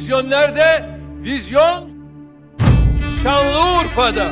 Vizyon nerede? Vizyon Şanlıurfa'da.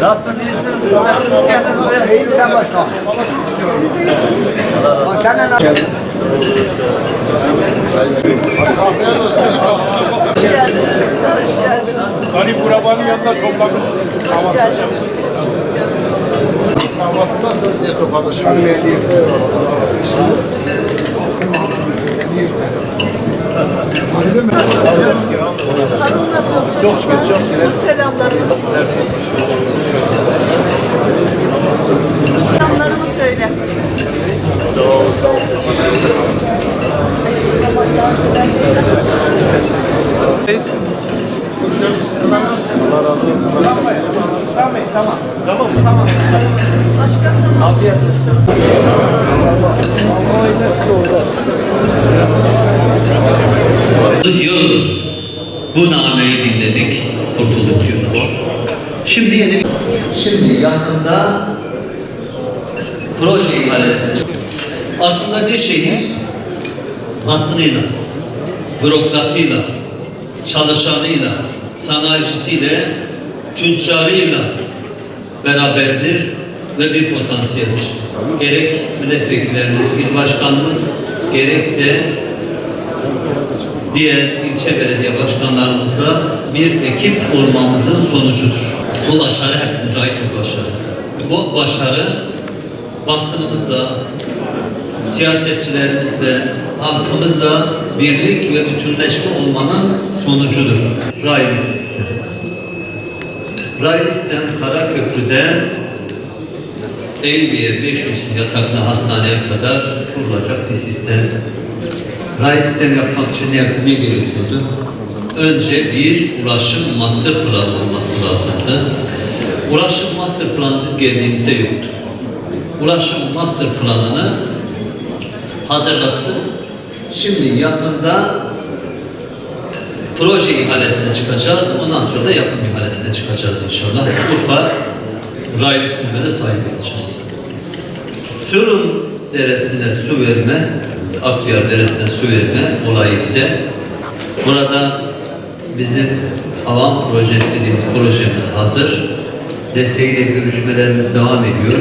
Nasılsınız? İyisiniz? Güzelsiniz kendinize. İyiyim sen başkan. Bak kendine Hoş geldiniz. Hoş geldiniz. Hani burabanın yanında toplamış. Hoş geldiniz. Kahvaltıdasın diye topladı şimdi. Hanım nasıl? Çok çok şükür. Çok selamlarımız. Bu nameyi dinledik, kurtulduk diyor. Şimdi yeni. Şimdi yakında proje ihalesi. Aslında bir şehir basınıyla, bürokratıyla, çalışanıyla, sanayicisiyle, tüccarıyla beraberdir ve bir potansiyeldir. Gerek milletvekillerimiz, il başkanımız, gerekse diğer ilçe belediye başkanlarımızla bir ekip olmamızın sonucudur. Bu başarı hepimize ait bir başarı. Bu başarı basınımızla, siyasetçilerimizle, halkımızla birlik ve bütünleşme olmanın sonucudur. Raylı sistem. Raylı sistem Karaköprü'den Eyüpiye 500 yataklı hastaneye kadar kurulacak bir sistem. Ray sistem yapmak için ne, gerekiyordu? Önce bir ulaşım master planı olması lazımdı. Ulaşım master planı biz geldiğimizde yoktu. Ulaşım master planını hazırlattık. Şimdi yakında proje ihalesine çıkacağız. Ondan sonra da yapım ihalesine çıkacağız inşallah. Urfa raylı de sahip olacağız. Sırım Deresi'ne su verme, Akyar Deresi'ne su verme olayı ise burada bizim avam proje dediğimiz projemiz hazır. DSİ ile görüşmelerimiz devam ediyor.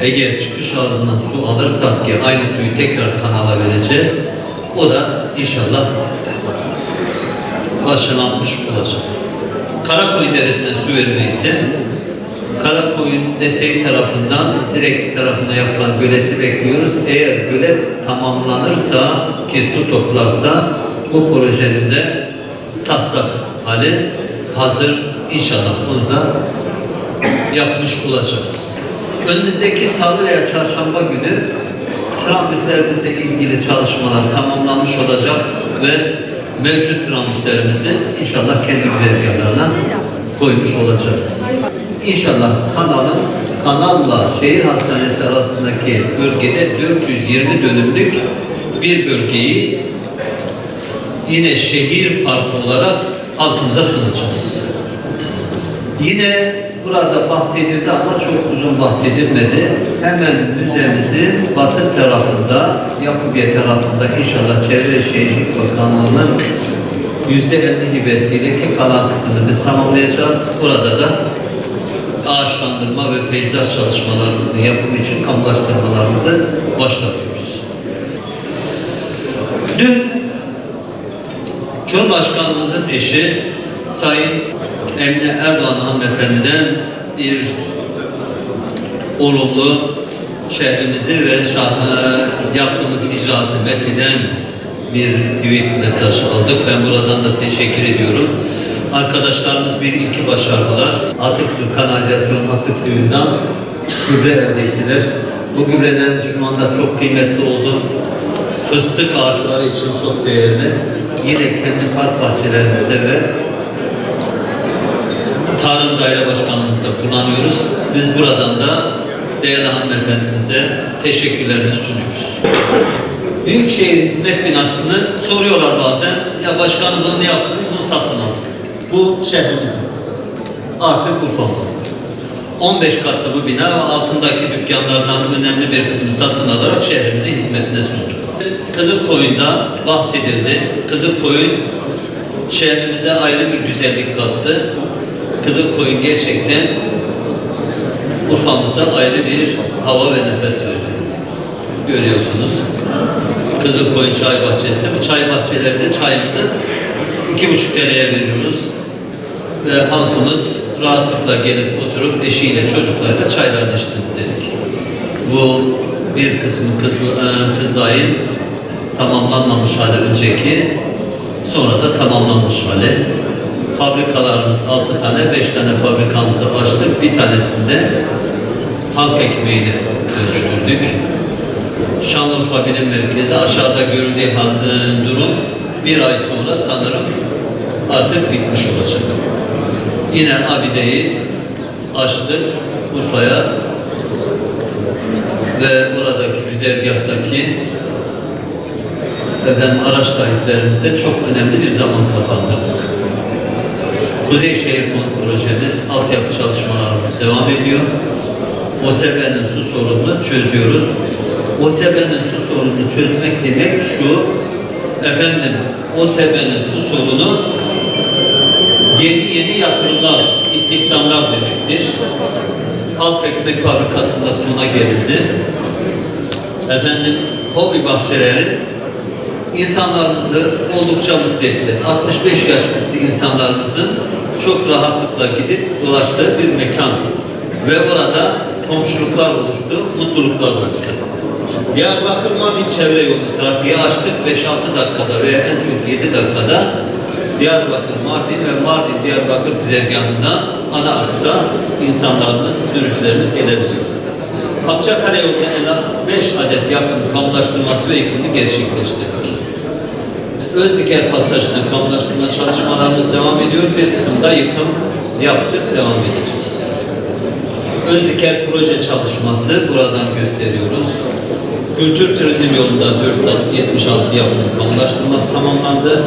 Eğer çıkış ağzından su alırsak ki aynı suyu tekrar kanala vereceğiz. O da inşallah başlanmış olacak. Karakoy Deresi'ne su verme ise Karakoyun DSİ tarafından direkt tarafında yapılan göleti bekliyoruz. Eğer gölet tamamlanırsa ki su toplarsa bu projenin de taslak hali hazır. İnşallah bunu da yapmış olacağız. Önümüzdeki salı veya çarşamba günü trambüslerimizle ilgili çalışmalar tamamlanmış olacak ve mevcut trambüslerimizi inşallah kendi güzergahlarına koymuş olacağız. İnşallah kanalın kanalla şehir hastanesi arasındaki bölgede 420 dönümlük bir bölgeyi yine şehir parkı olarak halkımıza sunacağız. Yine burada bahsedildi ama çok uzun bahsedilmedi. Hemen müzemizin batı tarafında, Yakubiye tarafında inşallah Çevre Şehircilik Bakanlığı'nın yüzde elli hibesiyle ki kalan kısmını biz tamamlayacağız. Burada da ağaçlandırma ve peyzaj çalışmalarımızın yapımı için kamulaştırmalarımızı başlatıyoruz. Dün Cumhurbaşkanımızın eşi Sayın Emine Erdoğan hanımefendiden bir olumlu şehrimizi ve yaptığımız icraatı metheden bir tweet mesaj aldık. Ben buradan da teşekkür ediyorum. Arkadaşlarımız bir ilki başardılar. Atık su, kanalizasyon atık suyundan gübre elde ettiler. Bu gübreden şu anda çok kıymetli oldu. Fıstık ağaçları için çok değerli. Yine kendi park bahçelerimizde ve Tarım Daire Başkanlığımızda kullanıyoruz. Biz buradan da değerli hanımefendimize teşekkürlerimizi sunuyoruz. Büyükşehir Hizmet Binası'nı soruyorlar bazen. Ya başkanım bunu ne yaptınız? Bunu satın aldık. Bu şehrimizin. Artık Urfa'mızın. 15 katlı bu bina ve altındaki dükkanlardan önemli bir kısmını satın alarak şehrimizi hizmetine sunduk. Kızılkoyun'da bahsedildi. Kızılkoyun şehrimize ayrı bir güzellik kattı. Kızılkoyun gerçekten Urfa'mıza ayrı bir hava ve nefes verdi. Görüyorsunuz. Kızılkoyun Çay Bahçesi. Bu çay bahçelerinde çayımızı iki buçuk TL'ye veriyoruz. Ve halkımız rahatlıkla gelip oturup eşiyle çocuklarıyla çaylarını içsin istedik. Bu bir kısmı Kızıl, e, Kızılay'ın tamamlanmamış hali önceki sonra da tamamlanmış hali. Fabrikalarımız 6 tane, 5 tane fabrikamızı açtık. Bir tanesinde halk ekmeğini dönüştürdük. Şanlıurfa Bilim Merkezi aşağıda görüldüğü e, durum bir ay sonra sanırım artık bitmiş olacak. Yine Abide'yi açtık Urfa'ya ve buradaki güzergahtaki efendim, araç sahiplerimize çok önemli bir zaman kazandırdık. Kuzeyşehir Fon projemiz, altyapı çalışmalarımız devam ediyor. OSB'nin su sorununu çözüyoruz. OSB'nin su sorununu çözmek demek şu, efendim OSB'nin su sorunu yeni yeni yatırımlar, istihdamlar demektir. Halk ekmek fabrikasında sona gelindi. Efendim hobi bahçeleri insanlarımızı oldukça mutlu etti. 65 yaş üstü insanlarımızın çok rahatlıkla gidip dolaştığı bir mekan. Ve orada komşuluklar oluştu, mutluluklar oluştu. Diyarbakır Mardin çevre yolu trafiği açtık 5-6 dakikada veya en çok 7 dakikada Diyarbakır, Mardin ve Mardin Diyarbakır güzergahından ana aksa insanlarımız, sürücülerimiz gelebiliyor. Akçakale yolunda en az 5 adet yapım kamulaştırması ve ekimini gerçekleştirdik. Özdiker pasajında kamulaştırma çalışmalarımız devam ediyor. Bir kısımda yıkım yaptık, devam edeceğiz. Özdiker proje çalışması buradan gösteriyoruz. Kültür turizm yolunda 4 saat 76 yapım kamulaştırması tamamlandı.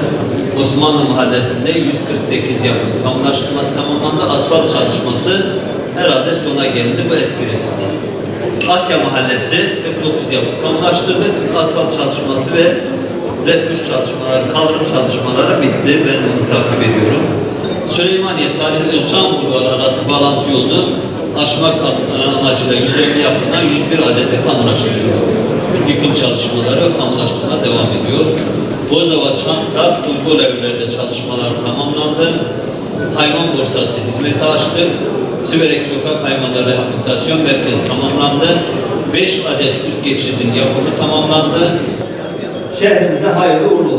Osmanlı Mahallesi'nde 148 yapım kamulaştırması tamamlandı. Asfalt çalışması herhalde sona geldi bu eski resim. Asya Mahallesi 49 yapım kamulaştırdık. Asfalt çalışması ve refüj çalışmaları, kaldırım çalışmaları bitti. Ben onu takip ediyorum. Süleymaniye Salih Özcan Bulvarı arası bağlantı yolu aşmak amacıyla 150 yapılan 101 adeti kamulaştırılıyor. Yıkım çalışmaları kamulaştırma devam ediyor. Bozova, Çanta, Bulgul evlerde çalışmalar tamamlandı. Hayvan borsası hizmeti açtık. Siverek Sokak Hayvanları Rehabilitasyon Merkezi tamamlandı. 5 adet üst geçidin yapımı tamamlandı. Şehrimize hayırlı uğurlu